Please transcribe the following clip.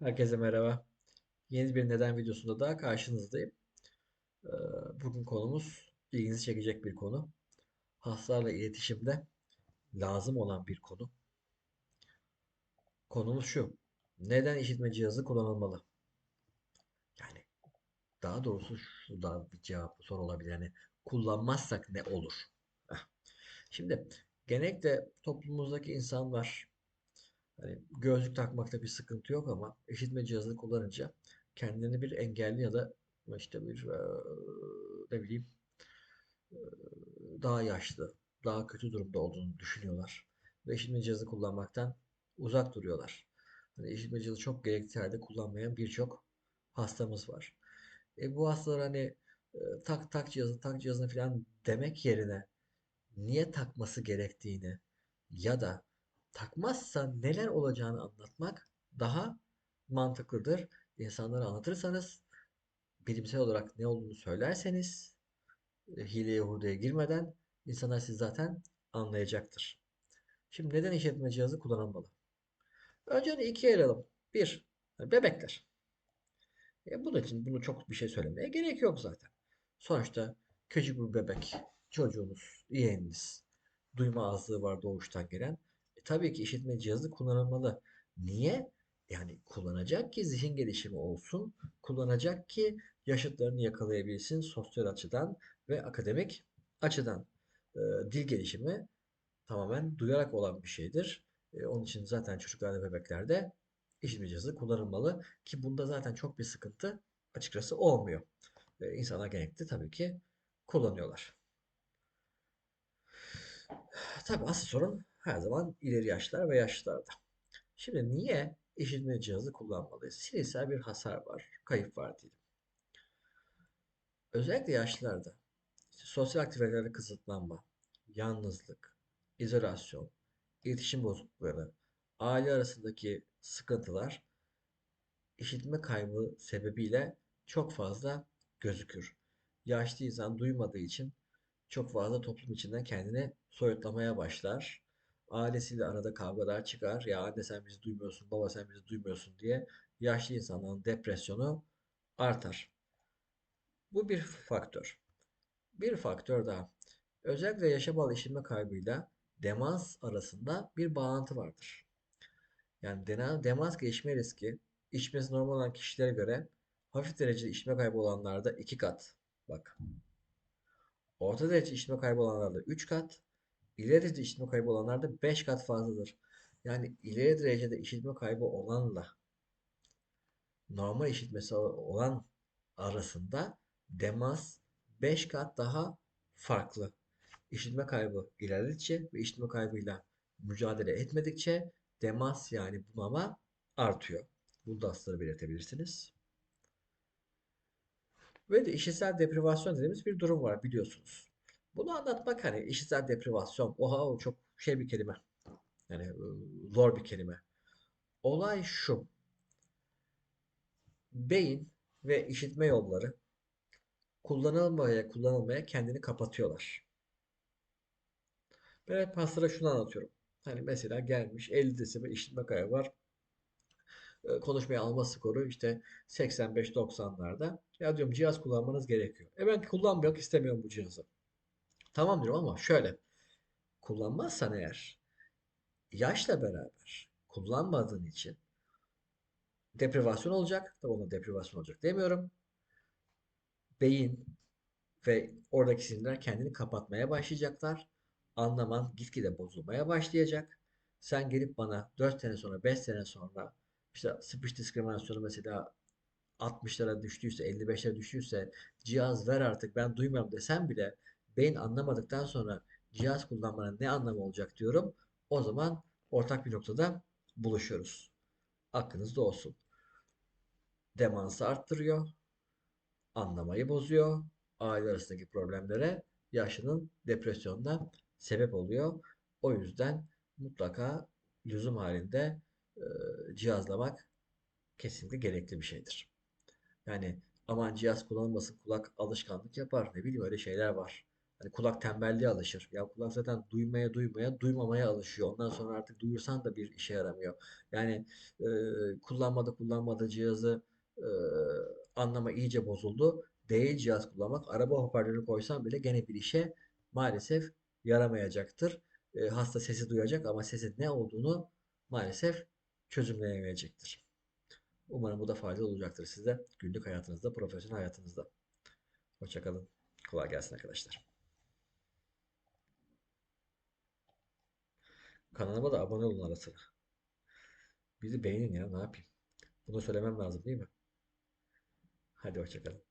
Herkese merhaba. Yeni bir neden videosunda daha karşınızdayım. Ee, Bugün konumuz ilginizi çekecek bir konu. Hastalarla iletişimde lazım olan bir konu. Konumuz şu. Neden işitme cihazı kullanılmalı? Yani daha doğrusu şu da bir cevap soru olabilir. Yani kullanmazsak ne olur? Şimdi genellikle toplumumuzdaki insanlar hani gözlük takmakta bir sıkıntı yok ama işitme cihazını kullanınca kendini bir engelli ya da işte bir ne bileyim daha yaşlı, daha kötü durumda olduğunu düşünüyorlar. Ve işitme cihazı kullanmaktan uzak duruyorlar. Hani işitme cihazı çok gerektiği halde kullanmayan birçok hastamız var. E bu hastalar hani tak tak cihazı tak cihazını falan demek yerine niye takması gerektiğini ya da takmazsa neler olacağını anlatmak daha mantıklıdır. İnsanlara anlatırsanız, bilimsel olarak ne olduğunu söylerseniz, e, hileye hurdaya girmeden insanlar siz zaten anlayacaktır. Şimdi neden işitme cihazı kullanılmalı? Önce ikiye ayıralım. Bir, bebekler. E, bunun için bunu çok bir şey söylemeye gerek yok zaten. Sonuçta küçük bir bebek, çocuğunuz, yeğeniniz, duyma azlığı var doğuştan gelen. Tabii ki işitme cihazı kullanılmalı. Niye? Yani kullanacak ki zihin gelişimi olsun, kullanacak ki yaşıtlarını yakalayabilsin sosyal açıdan ve akademik açıdan. E, dil gelişimi tamamen duyarak olan bir şeydir. E, onun için zaten çocuklarda, bebeklerde işitme cihazı kullanılmalı ki bunda zaten çok bir sıkıntı açıkçası olmuyor. E, insanlar genellikle tabii ki kullanıyorlar. Tabii asıl sorun her zaman ileri yaşlar ve yaşlılarda. Şimdi niye işitme cihazı kullanmalıyız? Sinirsel bir hasar var, kayıp var diyelim. Özellikle yaşlılarda işte sosyal aktivitelerde kısıtlanma, yalnızlık, izolasyon, iletişim bozuklukları, aile arasındaki sıkıntılar işitme kaybı sebebiyle çok fazla gözükür. Yaşlı insan duymadığı için çok fazla toplum içinden kendini soyutlamaya başlar. Ailesiyle arada kavgalar çıkar. Ya anne sen bizi duymuyorsun, baba sen bizi duymuyorsun diye yaşlı insanların depresyonu artar. Bu bir faktör. Bir faktör daha. Özellikle yaşa bağlı işitme kaybıyla demans arasında bir bağlantı vardır. Yani demans gelişme riski içmesi normal olan kişilere göre hafif derecede işitme kaybı olanlarda 2 kat. Bak. Orta derece işitme kaybı olanlarda 3 kat. İleri işitme kaybı olanlarda 5 kat fazladır. Yani ileri derecede işitme kaybı olanla normal işitmesi olan arasında demans 5 kat daha farklı. İşitme kaybı ilerledikçe ve işitme kaybıyla mücadele etmedikçe demans yani bunama artıyor. Bunu da hastalara belirtebilirsiniz. Ve de işitsel deprivasyon dediğimiz bir durum var biliyorsunuz. Bunu anlatmak hani işitsel deprivasyon, oha o çok şey bir kelime. Yani e, zor bir kelime. Olay şu. Beyin ve işitme yolları kullanılmaya kullanılmaya kendini kapatıyorlar. Ben hep hastalara şunu anlatıyorum. Hani mesela gelmiş 50 desibel işitme kaybı var. E, konuşmaya alma skoru işte 85-90'larda. Ya diyorum cihaz kullanmanız gerekiyor. E ben kullanmak istemiyorum bu cihazı. Tamam diyorum ama şöyle. Kullanmazsan eğer yaşla beraber kullanmadığın için deprivasyon olacak. Tabii ona deprivasyon olacak demiyorum. Beyin ve oradaki sinirler kendini kapatmaya başlayacaklar. Anlaman gitgide bozulmaya başlayacak. Sen gelip bana 4 sene sonra 5 sene sonra işte speech diskriminasyonu mesela 60'lara düştüyse 55'lere düştüyse cihaz ver artık ben duymuyorum desem bile beyin anlamadıktan sonra cihaz kullanmanın ne anlamı olacak diyorum. O zaman ortak bir noktada buluşuyoruz. Aklınızda olsun. Demansı arttırıyor. Anlamayı bozuyor. Aile arasındaki problemlere yaşının depresyonda sebep oluyor. O yüzden mutlaka lüzum halinde e, cihazlamak kesinlikle gerekli bir şeydir. Yani aman cihaz kullanılmasın kulak alışkanlık yapar. Ne bileyim öyle şeyler var. Hani kulak tembelliğe alışır. Ya kulak zaten duymaya duymaya duymamaya alışıyor. Ondan sonra artık duyursan da bir işe yaramıyor. Yani e, kullanmadı kullanmadı cihazı e, anlama iyice bozuldu. Değil cihaz kullanmak. Araba hoparlörü koysan bile gene bir işe maalesef yaramayacaktır. E, hasta sesi duyacak ama sesin ne olduğunu maalesef çözümleyemeyecektir. Umarım bu da faydalı olacaktır size günlük hayatınızda, profesyonel hayatınızda. Hoşçakalın. Kolay gelsin arkadaşlar. Kanalıma da abone olun ara sıra. Bizi beğenin ya ne yapayım. Bunu söylemem lazım değil mi? Hadi hoşçakalın.